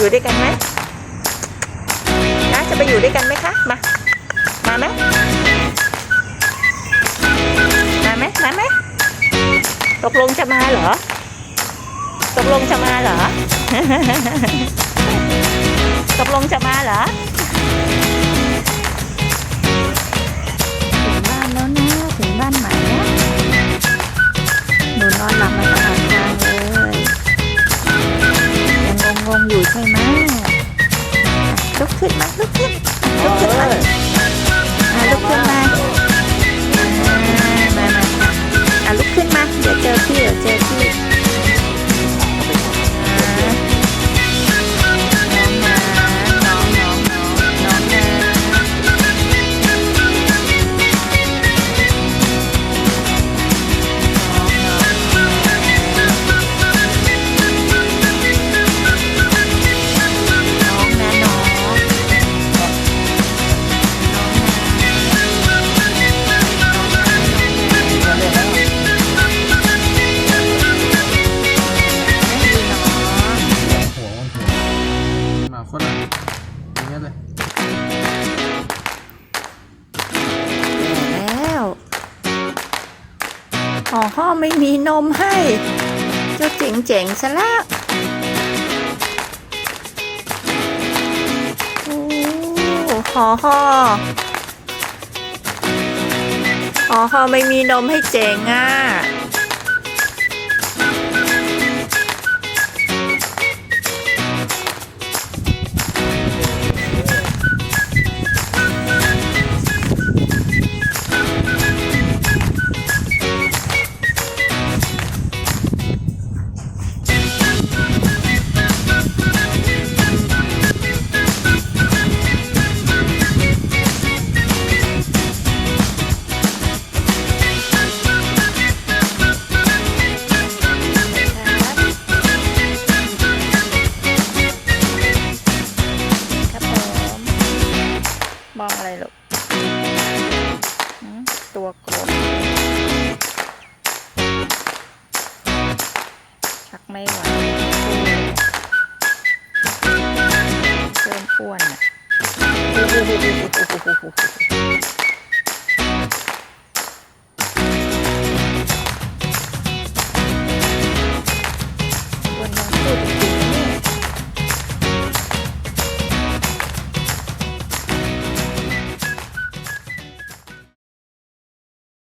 อยู่ด้วยกันไหมนะจะไปอยู่ด้วยกันไหมคะ มา มาไหมมาไหมมาไหมตกลงจะมาเหรอ ตกลงจะมาเหรอ ตกลงจะมาเหรอ Goed. อ๋อพ่อไม่มีนมให้ เจ้าเจ๋งเจ๋งซะละโอ้ห่อห่อห่อพ่อไม่มีนมให้เจ๋งอะ ไม่ไหวเริ่มอ้วนอะ